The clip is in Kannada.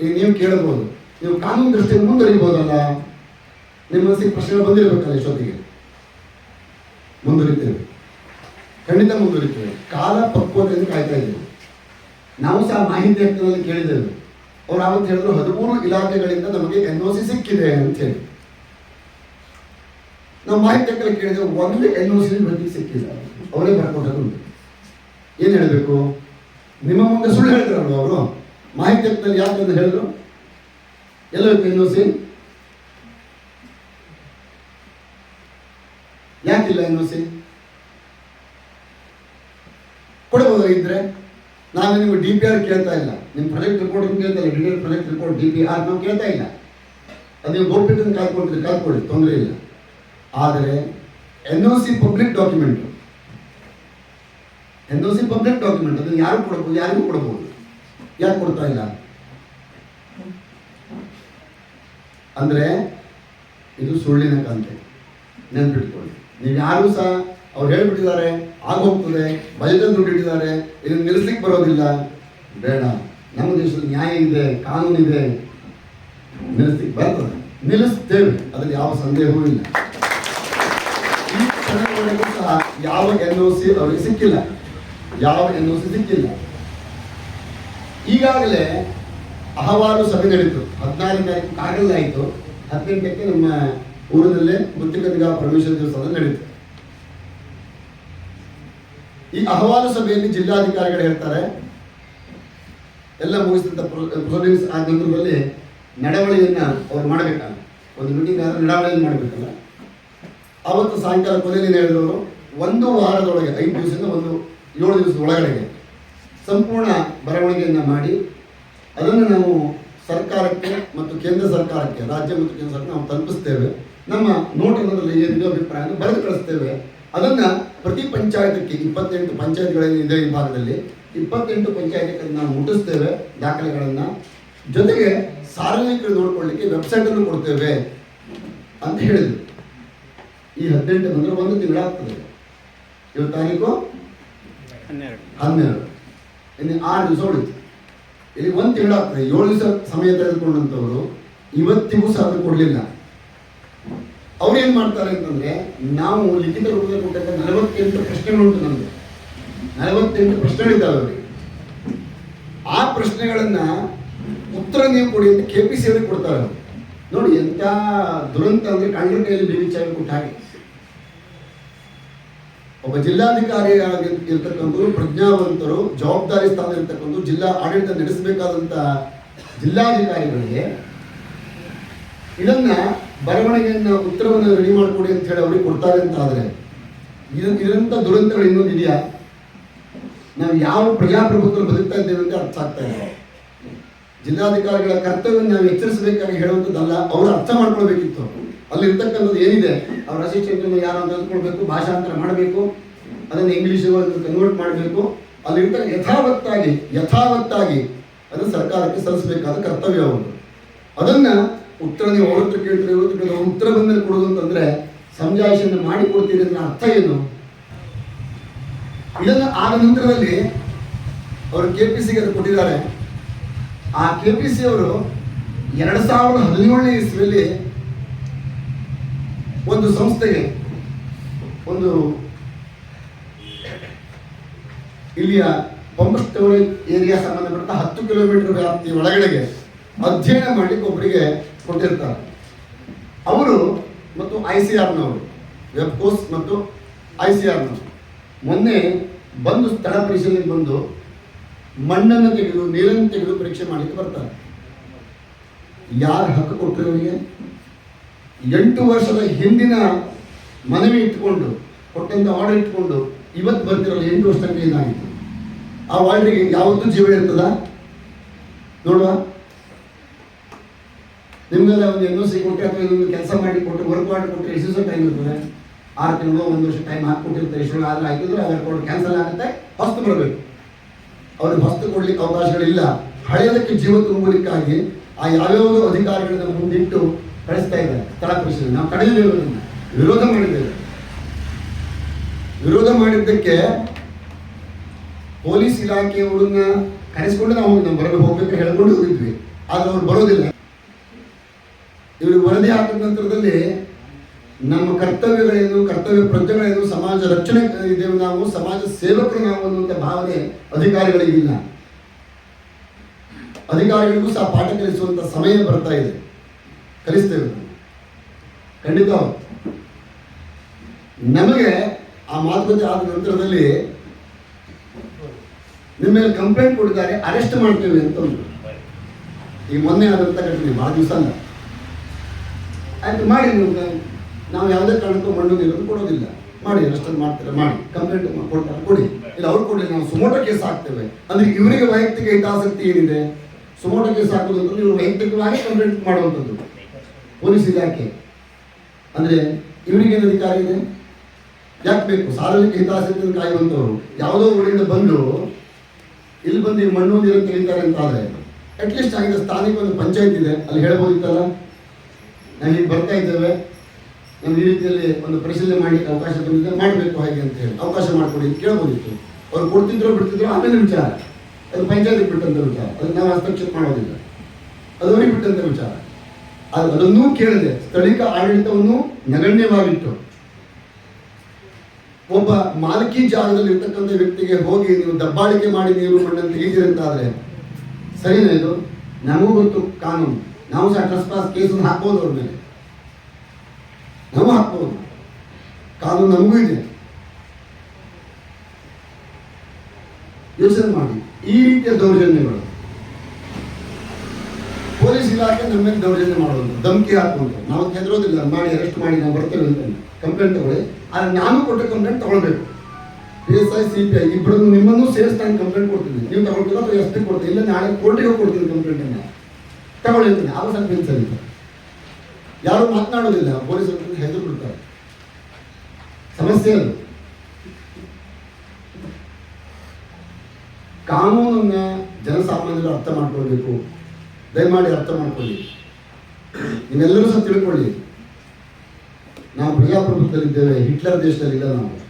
ಈಗ ನೀವು ಕೇಳಬಹುದು. ನೀವು ಕಾನೂನು ದೃಷ್ಟಿಯಿಂದ ಮುಂದುವರಿಬೋದಲ್ಲ ನಿಮ್ಮ ಮನಸ್ಸಿಗೆ ಪ್ರಶ್ನೆಗಳು ಬಂದಿರಬೇಕಲ್ಲ ಇಷ್ಟೊತ್ತಿಗೆ? ಮುಂದುವರಿತೇವೆ. ಖಂಡಿತ ಮುಂದುವರಿತೇವೆ. ಕಾಲ ಪಕ್ವತೆಯನ್ನು ಕಾಯ್ತಾ ಇದ್ದೇವೆ. ನಾವು ಸಹ ಮಾಹಿತಿ ಹಕ್ಕಿನಲ್ಲಿ ಕೇಳಿದ್ದೇವೆ. ಅವ್ರು ಆವತ್ತು ಹೇಳಿದ್ರು ಹದಿಮೂರು ಇಲಾಖೆಗಳಿಂದ ನಮಗೆ ಎನ್ ಒ ಸಿ ಸಿಕ್ಕಿದೆ ಅಂತ ಹೇಳಿ. ನಾವು ಮಾಹಿತಿ ಹಕ್ಕಲ್ಲಿ ಕೇಳಿದ್ರೆ ಒಂದು ಎನ್ ಒ ಸಿ ಬಗ್ಗೆ ಸಿಕ್ಕಿಲ್ಲ. ಅವರೇ ಬರ್ಕೊಂಡ್ರು ಏನು ಹೇಳಬೇಕು? ನಿಮ್ಮ ಮುಂದೆ ಸುಳ್ಳು ಹೇಳ್ತಾರಲ್ವ ಅವರು? ಮಾಹಿತಿ ಹಕ್ಕಲ್ಲಿ ಯಾಕಂತ ಹೇಳಿದ್ರು? ಎಲ್ಲ ಎನ್ ಒ ಸಿ ಯಾಕಿಲ್ಲ ಎನ್ ಒ ಸಿ ಕೊಡಬಹುದಾಗಿದ್ರೆ ನಾನು ನಿಮ್ಗೆ ಡಿ ಪಿ ಆರ್ ಕೇಳ್ತಾ ಇಲ್ಲ. ನಿಮ್ಮ ಪ್ರಾಜೆಕ್ಟ್ ರಿಪೋರ್ಟ್ ಕೇಳ್ತಾ ಇಲ್ಲ? Detail project report D P R ನಾವು ಕೇಳ್ತಾ ಇಲ್ಲ. ಅದು ನೀವು ಗೋಪ್ಯತೆ ಕಾಯ್ಕೊಳ್ತೀರಿ ಕಾಯ್ಕೊಳ್ಳಿ ತೊಂದರೆ ಇಲ್ಲ. ಆದರೆ N O C public document N O C public document ಅದನ್ನು ಯಾರು ಕೊಡಬಹುದು ಯಾರಿಗೂ ಕೊಡಬಹುದು ಯಾಕೆ ಕೊಡ್ತಾ ಇಲ್ಲ? ಅಂದರೆ ಇದು ಸುಳ್ಳಿನ ಕಂತೆ ನೆನ್ಪಿಟ್ಕೊಳ್ಳಿ. ನೀವು ಯಾರು ಸಹ ಅವ್ರು ಹೇಳ್ಬಿಟ್ಟಿದ್ದಾರೆ, ಆಗೋಗ್ತದೆ ಬಜೆಟ್ ದುಡ್ಡಿಟ್ಟಿದ್ದಾರೆ, ಇದನ್ನು ನಿಲ್ಲಿಸ್ಲಿಕ್ಕೆ ಬರೋದಿಲ್ಲ. ಬೇಡ. ನಮ್ಮ ದೇಶದಲ್ಲಿ ನ್ಯಾಯ ಇದೆ, ಕಾನೂನು ಇದೆ. ನಿಲ್ಲಿಸ್ಲಿಕ್ಕೆ ಬರ್ತದೆ. ನಿಲ್ಲಿಸ್ತೇವೆ. ಅದರಲ್ಲಿ ಯಾವ ಸಂದೇಹವೂ ಇಲ್ಲ. ಯಾವ ಎನ್ ಓ ಸಿ ಅವರಿಗೆ ಸಿಕ್ಕಿಲ್ಲ. ಯಾವ ಎನ್ ಓ ಸಿ ಸಿಕ್ಕಿಲ್ಲ. ಈಗಾಗಲೇ ಅಹವಾಲು ಸಭೆ ನಡೀತು ಹದಿನಾರು ತಾರೀಕು ಕಾಗಲ್ ಆಯಿತು ಹದಿನೆಂಟಕ್ಕೆ ನಮ್ಮ ಊರಿನಲ್ಲೇ ಮುತ್ತಿಕನಿಗ ಪರಮೇಶ್ವರ ದೇವಸ್ಥಾನ ನಡೀತು ಈ ಅಹವಾಲು ಸಭೆಯಲ್ಲಿ ಜಿಲ್ಲಾಧಿಕಾರಿಗಳು ಹೇಳ್ತಾರೆ, ಎಲ್ಲ ಮುಗಿಸಿದಂಥ ಪ್ರೊಸೀಡಿಂಗ್ಸ್ ಆದ ನಂತರದಲ್ಲಿ ನಡವಳಿಯನ್ನ ಅವ್ರು ಮಾಡಬೇಕಲ್ಲ, ಒಂದು ಮೀಟಿಂಗ್ ಆದ್ರೆ ನಡವಳಿಯನ್ನು ಮಾಡಬೇಕಲ್ಲ. ಅವತ್ತು ಸಾಯಂಕಾಲ ಕೊನೆಯಲ್ಲಿ ಹೇಳಿದವರು ಒಂದು ವಾರದೊಳಗೆ, ಐದು ದಿವಸದಿಂದ ಒಂದು ಏಳು ದಿವಸದ ಒಳಗಡೆಗೆ ಸಂಪೂರ್ಣ ಬರವಣಿಗೆಯನ್ನು ಮಾಡಿ ಅದನ್ನು ನಾವು ಸರ್ಕಾರಕ್ಕೆ ಮತ್ತು ಕೇಂದ್ರ ಸರ್ಕಾರಕ್ಕೆ ರಾಜ್ಯ ಮತ್ತು ಕೇಂದ್ರ ಸರ್ಕಾರ ನಾವು ತಲುಪಿಸ್ತೇವೆ. ನಮ್ಮ ನೋಟ್ ಅನ್ನೋದ್ರಲ್ಲಿ ಏನಿದೆ ಅಭಿಪ್ರಾಯ ಬರೆದು ಕಳಿಸ್ತೇವೆ. ಅದನ್ನು ಪ್ರತಿ ಪಂಚಾಯತಕ್ಕೆ ಇಪ್ಪತ್ತೆಂಟು ಪಂಚಾಯತ್ಗಳೇನಿದೆ ಈ ಭಾಗದಲ್ಲಿ ಇಪ್ಪತ್ತೆಂಟು ಪಂಚಾಯತ್ಗೆ ನಾವು ಮುಟ್ಟಿಸ್ತೇವೆ ದಾಖಲೆಗಳನ್ನು. ಜೊತೆಗೆ ಸಾರ್ವಜನಿಕರು ನೋಡ್ಕೊಳ್ಳಿಕ್ಕೆ ವೆಬ್ಸೈಟನ್ನು ಕೊಡ್ತೇವೆ ಅಂತ ಹೇಳಿದರು. ಈ ಹದಿನೆಂಟು ಬಂದರೆ ಒಂದು ತಿಂಗಳಾಗ್ತದೆ. ಇವತ್ತು ತಾರೀಕು? ಹನ್ನೆರಡು. ಹನ್ನೆರಡು. ಇನ್ನು ಆರು ದಿವಸ ಉಳಿತು ಇಲ್ಲಿ ಒಂದು ತಿಂಗಳಾಗ್ತದೆ ಏಳು ದಿವಸ ಸಮಯ ತೆಗೆದುಕೊಂಡಂಥವರು ಇವತ್ತಿಗೂ ಸಹ ಕೊಡಲಿಲ್ಲ. ಅವ್ರು ಮಾಡ್ತಾರೆ ಅಂತಂದ್ರೆ, ನಾವು ಲಿಖಿತ ರೂಪದಲ್ಲಿ ಕೊಟ್ಟಂತ ನಲವತ್ತೆಂಟು ಪ್ರಶ್ನೆಗಳುಂಟು ನಮಗೆ. ನಲವತ್ತೆಂಟು ಪ್ರಶ್ನೆಗಳಿದ್ದಾವೆ ಅವರಿಗೆ. ಆ ಪ್ರಶ್ನೆಗಳನ್ನ ಉತ್ತರ ನೀವು ಕೊಡಿ ಅಂತ ಕೆ ಪಿ ಸಿ ಅವರಿಗೆ ಕೊಡ್ತಾರೆ ನೋಡಿ, ಎಂಥ ದುರಂತ ಅಂದರೆ ಕಳ್ಳರ ಕೈಯಲ್ಲಿ ಬೇವಿಚಾಗಿ ಕೊಟ್ಟ ಹಾಗೆ. ಒಬ್ಬ ಜಿಲ್ಲಾಧಿಕಾರಿ ಇರ್ತಕ್ಕಂಥವ್ರು, ಪ್ರಜ್ಞಾವಂತರು, ಜವಾಬ್ದಾರಿ ಸ್ಥಾನ ಇರ್ತಕ್ಕಂಥ ಜಿಲ್ಲಾ ಆಡಳಿತ ನಡೆಸಬೇಕಾದಂತ ಜಿಲ್ಲಾಧಿಕಾರಿಗಳಿಗೆ ಇದನ್ನ ಬರವಣಿಗೆಯನ್ನ, ಉತ್ತರವನ್ನು ರೆಡಿ ಮಾಡಿಕೊಡಿ ಅಂತ ಹೇಳಿ ಅವ್ರಿಗೆ ಕೊಡ್ತಾರೆ ಅಂತ ಆದರೆ ಇದು ಇದರಂತ ದುರಂತಗಳು ಇನ್ನೊಂದು ಇದೆಯಾ? ನಾವು ಯಾವ ಪ್ರಜಾಪ್ರಭುತ್ವ ಬದುಕ್ತಾ ಇದ್ದೇವೆ ಅಂತ ಅರ್ಥ ಆಗ್ತಾ ಇದೆ. ಜಿಲ್ಲಾಧಿಕಾರಿಗಳ ಕರ್ತವ್ಯ ನಾವು ಎಚ್ಚರಿಸಬೇಕಾಗಿ ಹೇಳುವಂಥದ್ದಲ್ಲ, ಅವರು ಅರ್ಥ ಮಾಡ್ಕೊಳ್ಬೇಕಿತ್ತು. ಅಲ್ಲಿ ಇರ್ತಕ್ಕಂಥದ್ದು ಏನಿದೆ, ಅವ್ರ ಅಸಿಸ್ಟೆಂಟ್ ಯಾರು ಅಂತ ಅಂದ್ಕೊಳ್ಬೇಕು ಭಾಷಾಂತರ ಮಾಡಬೇಕು, ಅದನ್ನು ಇಂಗ್ಲೀಷ್ ಕನ್ವರ್ಟ್ ಮಾಡಬೇಕು. ಅಲ್ಲಿರ್ತ ಯಥಾವತ್ತಾಗಿ ಯಥಾವತ್ತಾಗಿ ಅದನ್ನು ಸರ್ಕಾರಕ್ಕೆ ಸಲ್ಲಿಸಬೇಕಾದ ಕರ್ತವ್ಯ ಅವರು ಅದನ್ನ ಉತ್ತರ ನೀವು ಅವ್ರ ಹತ್ರ ಕೇಳ್ತೀರಿ ಅವ್ರು ಉತ್ತರ ಬಂದರೆ ಕೊಡೋದು ಅಂತಂದ್ರೆ ಸಂಜಾಯಿಷನ್ನು ಮಾಡಿಕೊಡ್ತೀರಿ ಅನ್ನೋ ಅರ್ಥ ಏನು? ಇದನ್ನು ಆದ ನಂತರದಲ್ಲಿ ಅವರು ಕೆ ಪಿ ಸಿಗೆ ಅದು ಕೊಟ್ಟಿದ್ದಾರೆ. ಆ ಕೆ ಪಿ ಸಿ ಅವರು ಎರಡು ಸಾವಿರದ ಹದಿನೇಳನೇ ಇಸ್ವಿಯಲ್ಲಿ ಒಂದು ಸಂಸ್ಥೆಗೆ, ಒಂದು ಇಲ್ಲಿಯ ಪಂಪಸ್ಟೋರಿ ಏರಿಯಾ ಸಂಬಂಧಪಟ್ಟ ಹತ್ತು ಕಿಲೋಮೀಟರ್ ವ್ಯಾಪ್ತಿ ಒಳಗಡೆಗೆ ಅಧ್ಯಯನ ಮಾಡಲಿಕ್ಕೆ ಒಬ್ಬರಿಗೆ ಕೊಟ್ಟಿರ್ತಾರೆ. ಅವರು ಮತ್ತು ಐ ಸಿ ಆರ್ನವರು ವೆಬ್ ಕೋರ್ಸ್ ಮತ್ತು ಐ ಸಿ ಆರ್ನವರು ಮೊನ್ನೆ ಬಂದು ಸ್ಥಳ ಪರಿಶೀಲನೆಗೆ ಬಂದು ಮಣ್ಣನ್ನು ತೆಗೆದು, ನೀರನ್ನು ತೆಗೆದು ಪರೀಕ್ಷೆ ಮಾಡಲಿಕ್ಕೆ ಬರ್ತಾರೆ. ಯಾರು ಹಕ್ಕು ಕೊಟ್ಟರು ಇವರಿಗೆ ಎಂಟು ವರ್ಷದ ಹಿಂದಿನ ಮನವಿ ಇಟ್ಕೊಂಡು ಕೊಟ್ಟಂತ ಆರ್ಡರ್ ಇಟ್ಕೊಂಡು ಇವತ್ತು ಬರ್ತಿರಲ್ಲ, ಎಂಟು ವರ್ಷ ತನಕ ಏನಾಗಿತ್ತು ಆ ವಾರ್ಡ್ರಿಗೆ ಯಾವತ್ತೂ ಜೀವ ಇರ್ತದ ನೋಡುವ. ನಿಮ್ಗೆಲ್ಲ ಒಂದು ಎನ್ ಸಿ ಕೊಟ್ಟರೆ ಅಥವಾ ಇನ್ನೊಂದು ಕೆಲಸ ಮಾಡಿ ಕೊಟ್ಟರೆ ವರ್ಕ್ ಮಾಡಿ ಕೊಟ್ಟರೆ ಎಷ್ಟು ದಿವಸ ಟೈಮ್ ಇರ್ತದೆ? ಆರು ತಿಂಗಳು, ಒಂದು ವರ್ಷ ಟೈಮ್ ಹಾಕ್ಕೊಟ್ಟಿರ್ತಾರೆ. ಇಷ್ಟು ಆದರೆ ಹಾಕಿದ್ರೆ ಅವ್ರು ಕೊಟ್ಟು ಕ್ಯಾನ್ಸಲ್ ಆಗುತ್ತೆ ಹೊಸ್ತು ಬರಬೇಕು. ಅವ್ರಿಗೆ ಹೊಸ್ತು ಕೊಡಲಿಕ್ಕೆ ಅವಕಾಶಗಳಿಲ್ಲ. ಹಳೆಯದಕ್ಕೆ ಜೀವ ತುಂಬಲಿಕ್ಕಾಗಿ ಆ ಯಾವ್ಯಾವ ಅಧಿಕಾರಿಗಳನ್ನ ಮುಂದಿಟ್ಟು ಕಳಿಸ್ತಾ ಇದ್ದಾರೆ. ಸ್ಥಳ ನಾವು ಅದನ್ನ. ವಿರೋಧ ಮಾಡಿದ್ದೇವೆ ವಿರೋಧ ಮಾಡಿದ್ದಕ್ಕೆ ಪೊಲೀಸ್ ಇಲಾಖೆಯವರನ್ನ ಕರೆಸ್ಕೊಂಡು ನಾವು ನಮ್ಮ ಬರಲು ಹೋಗ್ಬೇಕು ಹೇಳ್ಕೊಂಡು ಹೋಗಿದ್ವಿ. ಆದ್ರೆ ಅವ್ರು ಬರೋದಿಲ್ಲ. ಇವರು ವರದಿ ಆದ ನಂತರದಲ್ಲಿ ನಮ್ಮ ಕರ್ತವ್ಯಗಳೇನು, ಕರ್ತವ್ಯ ಪ್ರಜ್ಞೆಗಳೇನು, ಸಮಾಜ ರಕ್ಷಣೆ ಇದ್ದೇವೆ ನಾವು, ಸಮಾಜ ಸೇವಕರು ನಾವು ಅನ್ನುವಂಥ ಭಾವನೆ ಅಧಿಕಾರಿಗಳಿಗಿಲ್ಲ ಅಧಿಕಾರಿಗಳಿಗೂ ಸಹ ಪಾಠ ಕಲಿಸುವಂಥ ಸಮಯ ಬರ್ತಾ ಇದೆ. ಕಲಿಸ್ತೇವೆ. ಖಂಡಿತ. ನಮಗೆ ಆ ಮಾತುಕತೆ ಆದ ನಂತರದಲ್ಲಿ ನಿಮ್ಮ ಮೇಲೆ ಕಂಪ್ಲೇಂಟ್ ಕೊಟ್ಟಿದ್ದಾರೆ ಅರೆಸ್ಟ್ ಮಾಡ್ತೇವೆ ಅಂತ ಈಗ ಮೊನ್ನೆ ಆದಂತ ಘಟನೆ ಭಾಳ ದಿವಸ ಆಯ್ತು, ಮಾಡಿ ನೀವು. ನಾವು ಯಾವುದೇ ಕಾರಣಕ್ಕೂ ಮಣ್ಣು ಕೊಡೋದಿಲ್ಲ. ಮಾಡಿ ಅಷ್ಟೊಂದು ಮಾಡ್ತಾರೆ? ಮಾಡಿ. ಕಂಪ್ಲೇಂಟ್ ಕೊಡ್ತಾರೆ, ಕೊಡಿ. ಇಲ್ಲ, ಅವ್ರು ಕೊಡಿ ನಾವು ಸುಮೋಟ ಕೇಸ್ ಹಾಕ್ತೇವೆ. ಅಂದ್ರೆ ಇವರಿಗೆ ವೈಯಕ್ತಿಕ ಹಿತಾಸಕ್ತಿ ಏನಿದೆ? ಸುಮೋಟ ಕೇಸ್ ಹಾಕೋದು ನೀವು ಇವರು ವೈಯಕ್ತಿಕವಾಗಿ ಕಂಪ್ಲೇಂಟ್ ಮಾಡುವಂಥದ್ದು. ಪೊಲೀಸ್ ಇಲಾಖೆ. ಅಂದರೆ ಇವರಿಗೇನು ಅಧಿಕಾರ ಇದೆ? ಯಾಕೆ ಬೇಕು? ಸಾರ್ವಜನಿಕ ಹಿತಾಸಕ್ತಿಯನ್ನು ಕಾಯುವಂಥವ್ರು ಯಾವುದೋ ಊರಿಂದ ಬಂದು ಇಲ್ಲಿ ಬಂದು ಮಣ್ಣು ನೀರು ತೆಗಿತಾರೆ ಅಂತ ಆದ್ರೆ ಅಟ್ಲೀಸ್ಟ್ ಆಗಿದ್ದ ಸ್ಥಾನಿಕ ಒಂದು ಪಂಚಾಯತ್ ಇದೆ. ಅಲ್ಲಿ ಹೇಳ್ಬೋದಿತ್ತಲ್ಲ? ನಾವು ಈಗ ಬರ್ತಾ ಇದ್ದೇವೆ. ನಮ್ಮ ಈ ರೀತಿಯಲ್ಲಿ ಒಂದು ಪರಿಶೀಲನೆ ಮಾಡಲಿಕ್ಕೆ ಅವಕಾಶ ಬಂದಿದೆ ಮಾಡಬೇಕು ಹಾಗೆ ಅಂತ ಹೇಳಿ ಅವಕಾಶ ಮಾಡಿಕೊಡಿ ಅಂತ ಕೇಳ್ಬೋದಿತ್ತು. ಅವ್ರು ಕೊಡ್ತಿದ್ರು, ಬಿಡ್ತಿದ್ರು, ಆಮೇಲೆ ವಿಚಾರ. ಅದು ಪಂಚಾಯತ್ ಬಿಟ್ಟಂತ ವಿಚಾರ. ಅದಕ್ಕೆ ನಾವು ಹಸ್ತಕ್ಷೇಪ ಮಾಡೋದಿಲ್ಲ. ಅದು ಅವ್ರಿಗೆ ಬಿಟ್ಟಂತ ವಿಚಾರ. ಅದನ್ನೂ ಕೇಳಿದೆ. ಸ್ಥಳೀಯ ಆಡಳಿತವನ್ನು ನಗಣ್ಯವಾಗಿಟ್ಟು ಒಬ್ಬ ಮಾಲಕಿ ಜಾಗದಲ್ಲಿ ಇರ್ತಕ್ಕಂಥ ವ್ಯಕ್ತಿಗೆ ಹೋಗಿ ನೀವು ದಬ್ಬಾಳಿಕೆ ಮಾಡಿ ನೀರು ಮಣ್ಣನ್ನು ಆದ್ರೆ ಸರಿನಾ ಇದು? ನಮಗೂ ಗೊತ್ತು, ಕಾನೂನು. ನಾವು ಸಹ ಟ್ರಸ್ಪಾಸ್ ಕೇಸನ್ನು ಹಾಕ್ಬೋದು ಅವ್ರ ಮೇಲೆ. ನಾವು ಹಾಕ್ಬೋದು. ಕಾನೂನು ನಮಗೂ ಇದೆ. ಯೋಚನೆ ಮಾಡಿ. ಈ ರೀತಿಯ ದೌರ್ಜನ್ಯಗಳು. ಇಲಾಖೆ ನಮ್ಮ ಮೇಲೆ ದೌರ್ಜನ್ಯ ಮಾಡೋದು ಧಮಕಿ ಹಾಕುವಂಥ ನಾವು ಹೆದರೋದಿಲ್ಲ ಮಾಡಿ ಅರೆಸ್ಟ್ ಮಾಡಿ, ನಾವು ಬರ್ತೇವೆ ಅಂತ ಕಂಪ್ಲೇಂಟ್ ತಗೊಳ್ಳಿ. ಆದರೆ ನಾನು ಕೊಟ್ಟ ಕಂಪ್ಲೇಂಟ್ ತಗೊಳ್ಬೇಕು. P S I C P I ಇಬ್ಬರನ್ನು ನಿಮ್ಮನ್ನು ಸೇರಿಸಿ ಕಂಪ್ಲೇಂಟ್ ಕೊಡ್ತೀನಿ. ನೀವು ತಗೊಳ್ತೀರ ಅಥವಾ ಎಸ್ ಪಿ ಕೊಡ್ತೀನಿ ಇಲ್ಲ ನಾಳೆ ಕೋರ್ಟಿಗೆ ಕೊಡ್ತೀನಿ ಕಂಪ್ಲೇಂಟನ್ನು ತಗೊಳ್ಳಿ ಅಂತೀನಿ ಆವಾಗ ಸ್ವಲ್ಪ ಸರಿ ಯಾರು ಮಾತನಾಡೋದಿಲ್ಲ ಪೊಲೀಸರು ಹೆದರು ಬಿಡ್ತಾರೆ. ಸಮಸ್ಯೆ ಅದು. ಕಾನೂನನ್ನ ಜನಸಾಮಾನ್ಯರು ಅರ್ಥ ಮಾಡ್ಕೊಳ್ಬೇಕು. ದಯಮಾಡಿ ಅರ್ಥ ಮಾಡ್ಕೊಳ್ಳಿ. ನೀವೆಲ್ಲರೂ ಸಹ ತಿಳ್ಕೊಳ್ಳಿ. ನಾವು ಪ್ರಜಾಪ್ರಭುತ್ವದಲ್ಲಿದ್ದೇವೆ ಹಿಟ್ಲರ್ ದೇಶದಲ್ಲಿ ಇಲ್ಲ ನಾವು.